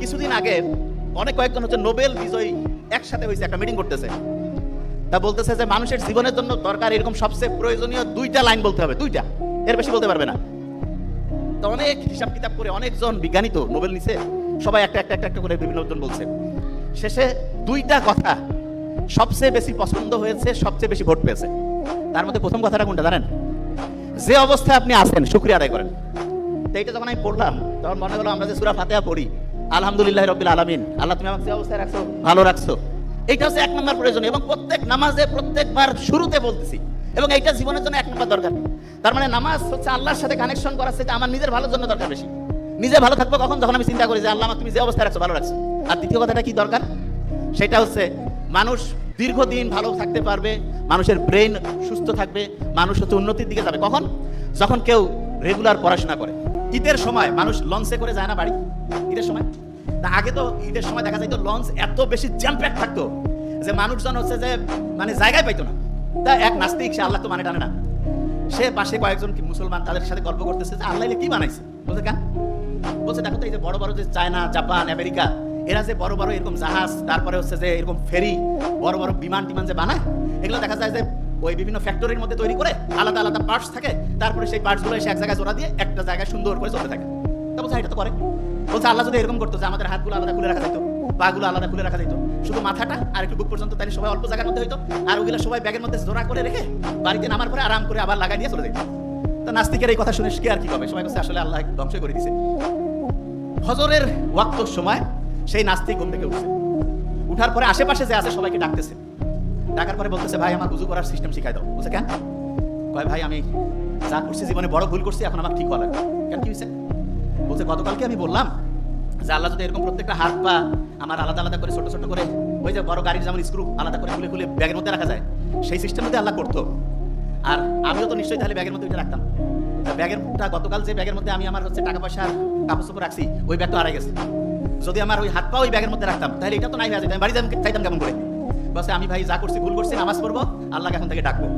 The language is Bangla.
কিছুদিন আগে অনেক কয়েকজন হচ্ছে নোবেল বিজয়ী একসাথে হয়েছে একটা মিটিং করতেছে। তা বলতেছে যে মানুষের জীবনের জন্য দরকার এরকম সবচেয়ে প্রয়োজনীয় দুইটা লাইন বলতে হবে, দুইটা। এর বেশি বলতে পারবে না। তো অনেক হিসাব কিতাব করে অনেকজন বিজ্ঞানী তো নোবেল নিছে, সবাই একটা একটা একটা করে বিভিন্ন জন বলছে। শেষে দুইটা কথা সবচেয়ে বেশি পছন্দ হয়েছে, সবচেয়ে বেশি ভোট পেয়েছে। তার মধ্যে প্রথম কথাটা কোনটা জানেন? যে অবস্থায় আপনি আছেন, শুক্রিয়া আদায় করেন। তো এইটা যখন আমি পড়লাম, তখন মনে হলো আমরা যে সুরা ফাতেহা পড়ি আলহামদুলিল্লাহ রবিল আলামিন। আল্লাহ, তুমি আমাকে অবস্থায় রাখছো, ভালো রাখছো। এইটা হচ্ছে এক নম্বর প্রয়োজন এবং প্রত্যেক নামাজে প্রত্যেকবার শুরুতে বলতেছি এবং এইটা জীবনের জন্য এক নম্বর দরকার। তার মানে নামাজ হচ্ছে আল্লাহর সাথে কানেকশন করার সেটা আমার নিজের ভালোর জন্য দরকার বেশি। নিজে ভালো থাকব কখন? যখন আমি চিন্তা করি যে, আল্লাহ আমাকে তুমি যে অবস্থায় রাখছো, ভালো রাখছো। আর দ্বিতীয় কথাটা কি দরকার? সেটা হচ্ছে মানুষ দীর্ঘদিন ভালো থাকতে পারবে, মানুষের ব্রেন সুস্থ থাকবে, মানুষ হচ্ছে উন্নতির দিকে যাবে। কখন? যখন কেউ রেগুলার পড়াশোনা করে। ঈদের সময় মানুষ লঞ্চে করে যায় না বাড়ি? ঈদের সময়? তা আগে তো ঈদের সময় দেখা যায় তো লঞ্চ এত বেশি জ্যাম প্যাক থাকতো যে মানুষজন হচ্ছে যে মানে জায়গায় পাইতো না। তা এক নাস্তিক, সে আল্লাহ তো মানে টানে না। সে পাশে কয়েকজন কি মুসলমান, তাদের সাথে গল্প করতেছে যে আল্লাহ কি বানাইছে? বলছে কেন বলছে, দেখো তো এই যে বড় বড় যে চায়না, জাপান, আমেরিকা, এরা যে বড় বড় এরকম জাহাজ, তারপরে হচ্ছে যে এরকম ফেরি, বড় বড় বিমান টিমান যে বানায়, এগুলো দেখা যায় যে ওই বিভিন্ন ফ্যাক্টরির মধ্যে তৈরি করে আলাদা আলাদা পার্টস থাকে, তারপরে সেই পার্টসগুলো এসে এক জায়গায় জোড়া দিয়ে একটা জায়গায় সুন্দর করে চলতে থাকে। তা বলছে এটা তো করে। বলছে, আল্লাহ যদি এরকম করতো যে আমাদের হাতগুলো আলাদা খুলে রাখা যেত, পাগুলো আলাদা খুলে রাখা যেত, শুধু মাথাটা আর একটু বুক পর্যন্ত, তাহলে সবাই অল্প জায়গার মধ্যে হইতো, আর ওগুলো সবাই ব্যাগের মধ্যে জোড়া করে রেখে বাড়িতে নামার পরে আরাম করে আবার লাগাই দিয়ে চলে যেত। তো নাস্তিকের এই কথা শুনে কি আর কি হবে সবাই কাছে আসলে আল্লাহ ধ্বংস করে দিছে। ফজরের ওয়াক্তর সময় সেই নাস্তিক ঘুম থেকে উঠছে। উঠার পরে আশেপাশে যে আছে সবাইকে ডাকতেছে। ডাকার পরে বলতেছে, ভাই, আমার উজু করার সিস্টেম শিখাই দাও। বলছে, কেন? কয়, ভাই, আমি যা করছি জীবনে বড় ভুল করছি, এখন আমার ঠিক হওয়া লাগবে। কেন, কি হয়েছে? বলছে, গতকালকে আমি বললাম যে আল্লাহ যদি এরকম প্রত্যেকটা হাত পা আমার আলাদা আলাদা করে, ছোট ছোট করে, ওই যে বড় গাড়ির যেমন স্ক্রু আলাদা করে খুলে খুলে ব্যাগের মধ্যে রাখা যায়, সেই সিস্টেম মধ্যে আল্লাহ করতো। আর আমিও তো নিশ্চয়ই তাহলে ব্যাগের মধ্যে ওইটা রাখতাম। ব্যাগেরটা গতকাল যে ব্যাগের মধ্যে আমি আমার হচ্ছে টাকা পয়সা কাপড় চোপড় রাখছি, ওই ব্যাগটা হারাই গেছে। যদি আমার ওই হাত পা ওই ব্যাগের মধ্যে রাখতাম, তাহলে এটা তো নাই হয়ে যেত আমি বাড়ি যাই চাইতাম কেমন করে? বসে আমি ভাই যা করছি ভুল করছি নামাজ পড়ব আল্লাহকে এখন থেকে ডাকবো।